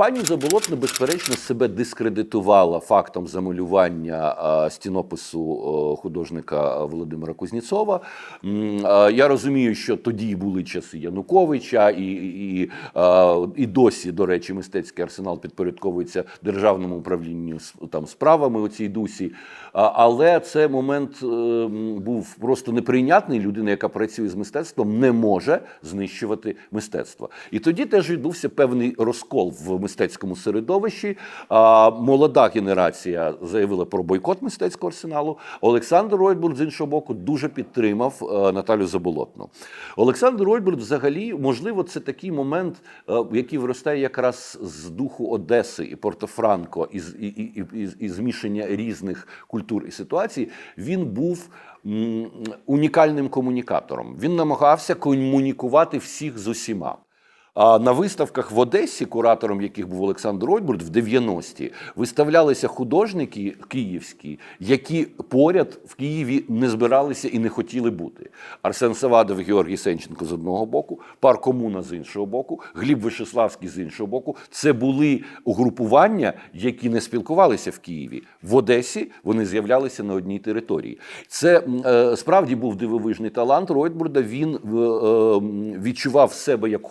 Пані Заболотна, безперечно, себе дискредитувала фактом замалювання стінопису художника Володимира Кузнєцова. Е, Я розумію, що тоді були часи Януковича, і, і, і досі, до речі, мистецький арсенал підпорядковується державному управлінню там справами у цій дусі. Але це момент е, був просто неприйнятний. Людина, яка працює з мистецтвом, не може знищувати мистецтво. І тоді теж відбувся певний розкол в мистецькому середовищі. А, Молода генерація заявила про бойкот мистецького арсеналу. Олександр Ройбург, з іншого боку, дуже підтримав е, Наталю Заболотну. Олександр Ройбург, взагалі, можливо, це такий момент, е, який виростає якраз з духу Одеси і Порто-Франко, і, і, і, і, і змішання різних культур і ситуацій. Він був унікальним комунікатором. Він намагався комунікувати всіх з усіма. А на виставках в Одесі, куратором яких був Олександр Ройбурд, в 90-ті виставлялися художники київські, які поряд в Києві не збиралися і не хотіли бути. Арсен Савадов, Георгій Сенченко з одного боку, пар Комуна з іншого боку, Гліб Вишеславський з іншого боку. Це були угрупування, які не спілкувалися в Києві. В Одесі вони з'являлися на одній території. Це е, справді був дивовижний талант Ройтбурда. Він е, е, відчував себе як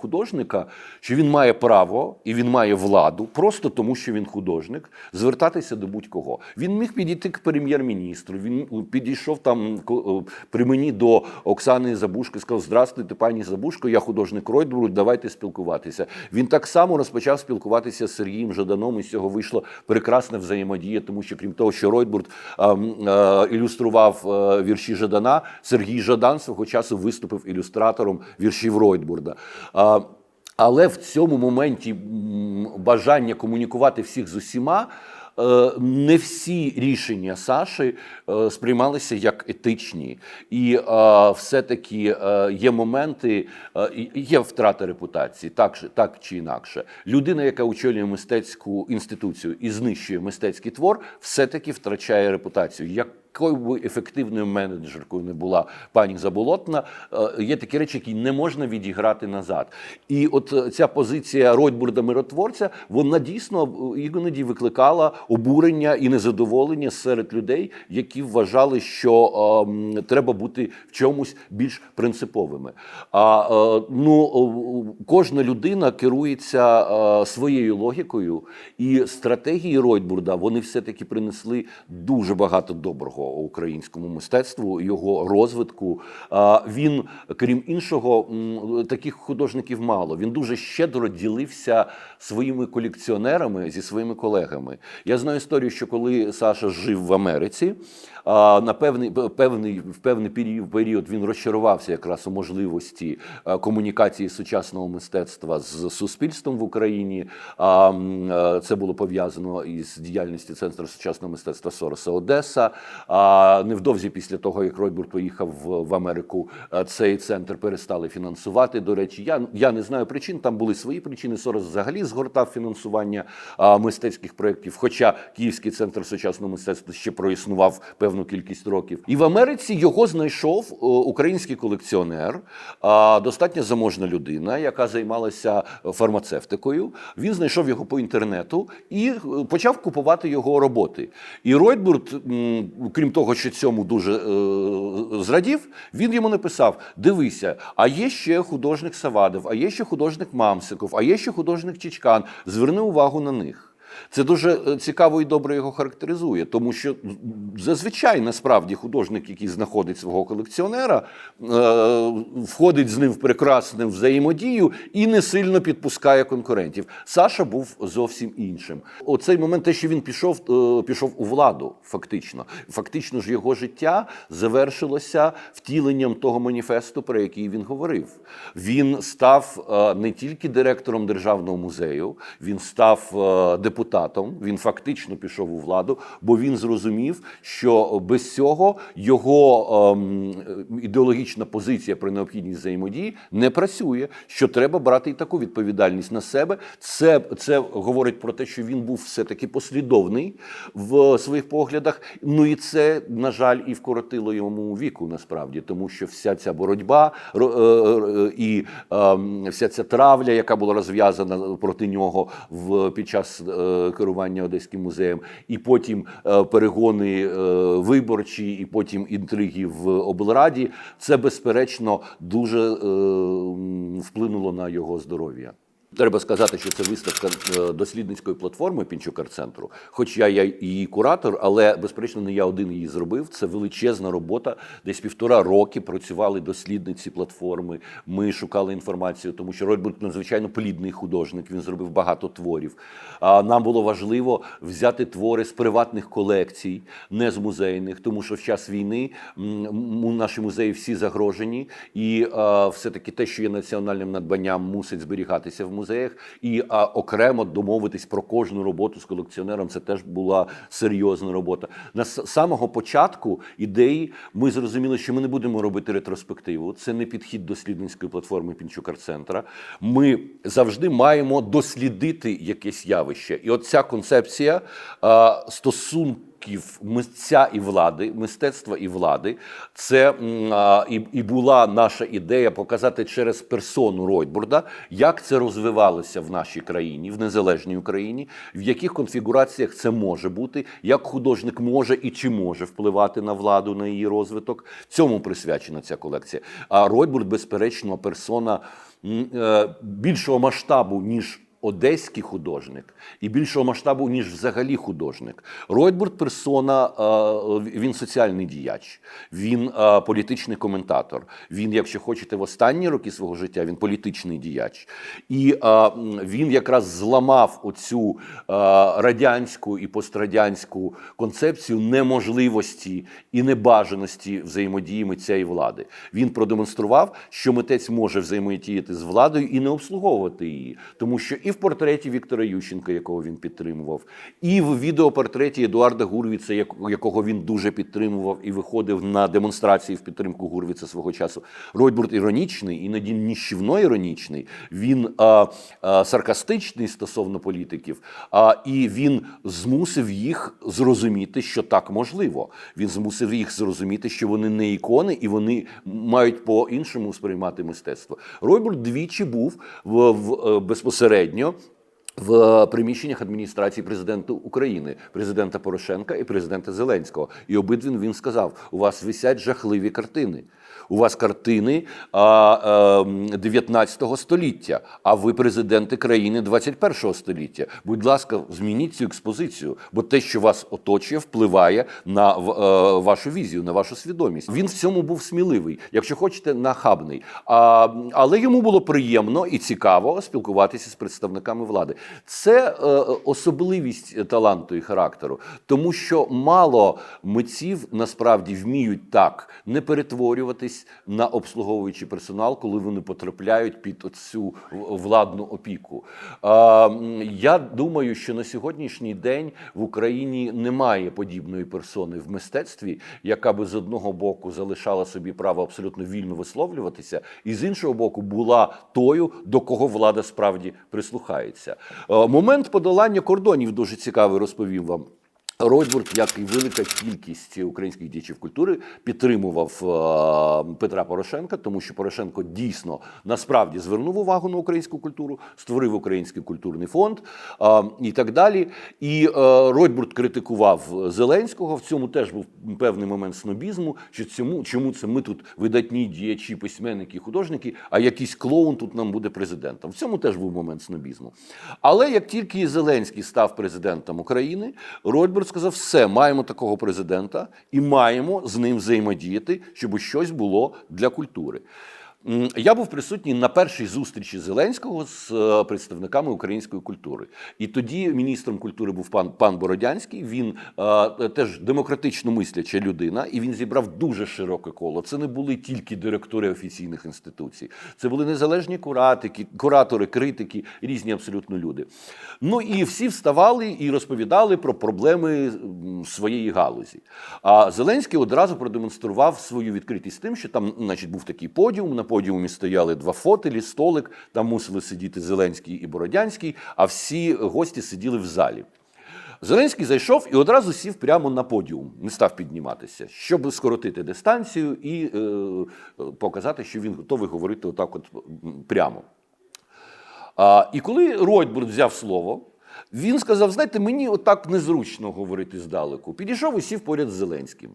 художника, що він має право і він має владу, просто тому, що він художник, звертатися до будь-кого. Він міг підійти к прем'єр-міністру. Він підійшов там е, при мені до Оксани Забушко і сказав: Здравствуйте, пані Забушко, я художник Ройтбурд, давайте спілкуватися. Він так само розпочав спілкуватися з Сергієм Жаданом, і з цього вийшла прекрасна взаємодія, тому що крім того, що Ройтбурд е, м, е, ілюстрував е, вірші Жадана, Сергій Жадан свого часу виступив ілюстратором віршів Ройтбурда. Е, але в цьому моменті бажання комунікувати всіх з усіма. е, Не всі рішення Саші е, сприймалися як етичні, і е, все-таки є моменти, є втрата репутації, так, так чи інакше. Людина, яка очолює мистецьку інституцію і знищує мистецький твор, все-таки втрачає репутацію. Якою би ефективною менеджеркою не була пані Заболотна, е, є такі речі, які не можна відіграти назад. І от е, ця позиція Ройтбурда миротворця, вона дійсно е, іноді викликала обурення і незадоволення серед людей, які вважали, що е, треба бути в чомусь більш принциповими. А е, ну кожна людина керується е, своєю логікою, і стратегії Ройтбурда вони все-таки принесли дуже багато доброго українському мистецтву, його розвитку. Він, крім іншого, таких художників мало. Він дуже щедро ділився своїми колекціонерами зі своїми колегами. Я знаю історію, що коли Саша жив в Америці, на певний певний в певний період, він розчарувався якраз у можливості комунікації сучасного мистецтва з суспільством в Україні. Це було пов'язано із діяльністю Центру сучасного мистецтва Сороса Одеса. А невдовзі після того, як Ройбург поїхав в, Америку, цей центр перестали фінансувати. До речі, я, я не знаю причин. Там були свої причини. Сорос взагалі згортав фінансування мистецьких проєктів. Хоча Київський центр сучасного мистецтва ще проіснував певну кількість років. І в Америці його знайшов е, український колекціонер, достатньо заможна людина, яка займалася фармацевтикою. Він знайшов його по інтернету і е, почав купувати його роботи. І Ройтбурд, крім того, що цьому дуже е, зрадів, він йому написав: Дивися, а є ще художник Савадов, а є ще художник Мамсиков, а є ще художник Чичкан. Зверни увагу на них. Це дуже е, цікаво і добре його характеризує, тому що зазвичай насправді художник, який знаходить свого колекціонера, е, входить з ним в прекрасну взаємодію і не сильно підпускає конкурентів. Саша був зовсім іншим. Оцей момент, те, що він пішов, е, пішов у владу, фактично. Фактично ж його життя завершилося втіленням того маніфесту, про який він говорив. Він став не тільки директором державного музею, він став депутатом депутатом. Він фактично пішов у владу, бо він зрозумів, що без цього його ем, ідеологічна позиція про необхідність взаємодії не працює. Що треба брати і таку відповідальність на себе. Це, це говорить про те, що він був все таки послідовний в своїх поглядах. Ну і це, на жаль, і вкоротило йому віку насправді, тому що вся ця боротьба ро- е, і ем, вся ця травля, яка була розв'язана проти нього в під час е, керування Одеським музеєм, і потім е, перегони е, виборчі, і потім інтриги в облраді, це безперечно дуже е, вплинуло на його здоров'я. Треба сказати, що це виставка е, дослідницької платформи Пінчукар-центру. Хоч я, її куратор, але безперечно не я один її зробив. Це величезна робота. Десь півтора роки працювали дослідниці платформи. Ми шукали інформацію, тому що Ройбург надзвичайно плідний художник. Він зробив багато творів. А нам було важливо взяти твори з приватних колекцій, не з музейних, тому що в час війни наші музеї всі загрожені, і е, все-таки те, що є національним надбанням, мусить зберігатися в музеях. І а, окремо домовитись про кожну роботу з колекціонером. Це теж була серйозна робота. На самого початку ідеї ми зрозуміли, що ми не будемо робити ретроспективу. Це не підхід дослідницької платформи Пінчукар-центра. Ми завжди маємо дослідити якесь явище. І от ця концепція а, стосунку стосунків митця і влади, мистецтва і влади, це а, і, і була наша ідея показати через персону Ройтбурда, як це розвивалося в нашій країні, в незалежній Україні, в яких конфігураціях це може бути, як художник може і чи може впливати на владу, на її розвиток. Цьому присвячена ця колекція. А Ройтбурд, безперечно, персона е, більшого масштабу, ніж. Одеський художник і більшого масштабу, ніж взагалі художник. Ройтбурд персона, е, він соціальний діяч, він е, політичний коментатор. Він, якщо хочете, в останні роки свого життя він політичний діяч. І е, він якраз зламав оцю радянську і пострадянську концепцію неможливості і небажаності взаємодії митця і влади. Він продемонстрував, що митець може взаємодіяти з владою і не обслуговувати її, тому що і в портреті Віктора Ющенка, якого він підтримував, і в відеопортреті Едуарда Гурвіца, якого він дуже підтримував і виходив на демонстрації в підтримку Гурвіца свого часу. Ройтбурд іронічний, іноді ніщівно іронічний. Він а, а, саркастичний стосовно політиків, а, і він змусив їх зрозуміти, що так можливо. Він змусив їх зрозуміти, що вони не ікони і вони мають по-іншому сприймати мистецтво. Ройбурд двічі був в, в е, безпосередньо. В приміщеннях адміністрації президента України, президента Порошенка і президента Зеленського, і обидвін він сказав: у вас висять жахливі картини. У вас картини а, ем, 19 століття, а ви президенти країни 21 століття. Будь ласка, змініть цю експозицію, бо те, що вас оточує, впливає на е, вашу візію, на вашу свідомість. Він в цьому був сміливий, якщо хочете, нахабний. Але йому було приємно і цікаво спілкуватися з представниками влади. Це е, особливість таланту і характеру, тому що мало митців насправді вміють так не перетворюватись на обслуговуючий персонал, коли вони потрапляють під цю владну опіку. Я думаю, що на сьогоднішній день в Україні немає подібної персони в мистецтві, яка би з одного боку залишала собі право абсолютно вільно висловлюватися, і з іншого боку була тою, до кого влада справді прислухається. Момент подолання кордонів дуже цікавий, розповім вам. Ройтбург, як і велика кількість українських діячів культури, підтримував е, Петра Порошенка, тому що Порошенко дійсно насправді звернув увагу на українську культуру, створив український культурний фонд е, і так далі. І е, Ройтбург критикував Зеленського. В цьому теж був певний момент снобізму. Що цьому чому це ми тут видатні діячі, письменники, художники, а якийсь клоун тут нам буде президентом. В цьому теж був момент снобізму. Але як тільки Зеленський став президентом України, Ройтбург сказав: все, маємо такого президента і маємо з ним взаємодіяти, щоб щось було для культури. Я був присутній на першій зустрічі Зеленського з е, представниками української культури. І тоді міністром культури був пан пан Бородянський. Він е, теж демократично мисляча людина, і він зібрав дуже широке коло. Це не були тільки директори офіційних інституцій, це були незалежні куратики, куратори, критики, різні абсолютно люди. Ну і всі вставали і розповідали про проблеми своєї галузі. А Зеленський одразу продемонстрував свою відкритість тим, що там, значить, був такий подіум. На подіумі стояли два фотелі, столик. Там мусили сидіти Зеленський і Бородянський, а всі гості сиділи в залі. Зеленський зайшов і одразу сів прямо на подіум, не став підніматися, щоб скоротити дистанцію і е, показати, що він готовий говорити отак, от прямо. А, і коли Ройтбург взяв слово, він сказав: знаєте, мені отак незручно говорити здалеку. Підійшов і сів поряд з Зеленським.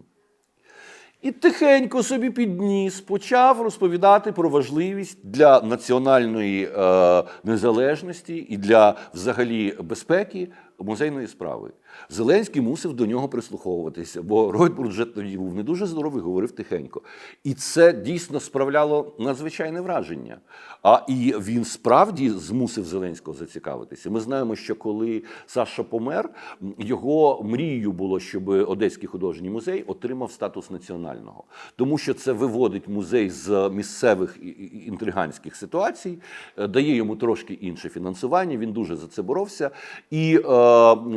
І тихенько собі підніс, почав розповідати про важливість для національної е, незалежності і для взагалі безпеки музейної справи. Зеленський мусив до нього прислуховуватися, бо Ройтбург вже тоді був не дуже здоровий, говорив тихенько. І це дійсно справляло надзвичайне враження. А і він справді змусив Зеленського зацікавитися. Ми знаємо, що коли Саша помер, його мрією було, щоб Одеський художній музей отримав статус національного, тому що це виводить музей з місцевих інтриганських ситуацій, е, дає йому трошки інше фінансування. Він дуже за це боровся. І е,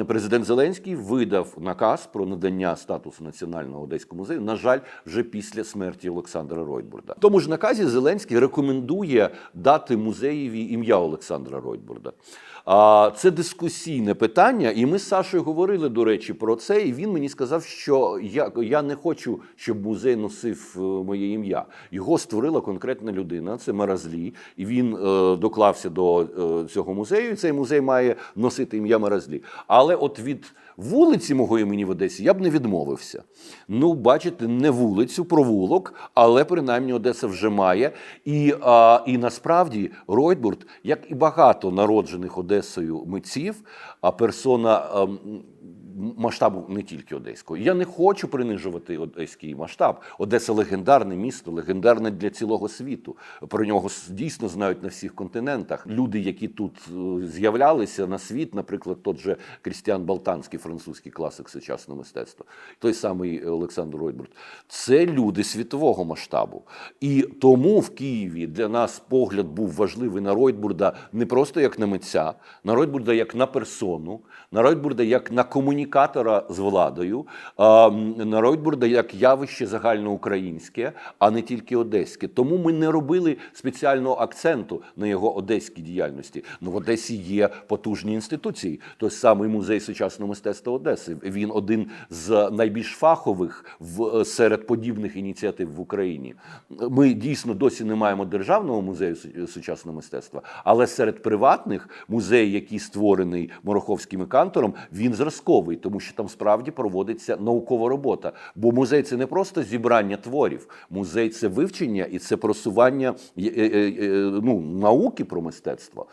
президент Зеленський видав наказ про надання статусу національного одеського музею. На жаль, вже після смерті Олександра Ройтбурда. В тому ж наказі Зеленський рекомендує дати музеєві ім'я Олександра Ройтбурда. Це дискусійне питання, і ми з Сашою говорили, до речі, про це. І він мені сказав, що я, я не хочу, щоб музей носив е, моє ім'я. Його створила конкретна людина, це Маразлі, і він е, доклався до е, цього музею. Цей музей має носити ім'я Маразлі. Але от від вулиці мого імені в Одесі я б не відмовився. Ну, бачите, не вулицю, провулок, але принаймні Одеса вже має. І, а, і насправді Ройтбурт, як і багато народжених Одесою митців, а персона. ем, Масштабу не тільки одеського. Я не хочу принижувати одеський масштаб. Одеса легендарне місто, легендарне для цілого світу. Про нього дійсно знають на всіх континентах. Люди, які тут е, з'являлися на світ, наприклад, тот же Крістіан Балтанський, французький класик сучасного мистецтва, той самий Олександр Ройбурт. Це люди світового масштабу. І тому в Києві для нас погляд був важливий на Ройтбурда не просто як на митця, на Ройтбурда як на персону, на Ройтбурда як на комунікатора з владою, а, м, на Ройтбурда як явище загальноукраїнське, а не тільки одеське. Тому ми не робили спеціального акценту на його одеській діяльності. Ну, в Одесі є потужні інституції. Той самий музей сучасного мистецтва Одеси. Він один з найбільш фахових в серед подібних ініціатив в Україні. Ми дійсно досі не маємо державного музею сучасного мистецтва, але серед приватних музей, який створений Мороховським і кантором, він зразковий, тому що там справді проводиться наукова робота. Бо музей це не просто зібрання творів, музей це вивчення і це просування е, е, е, ну, науки про мистецтво.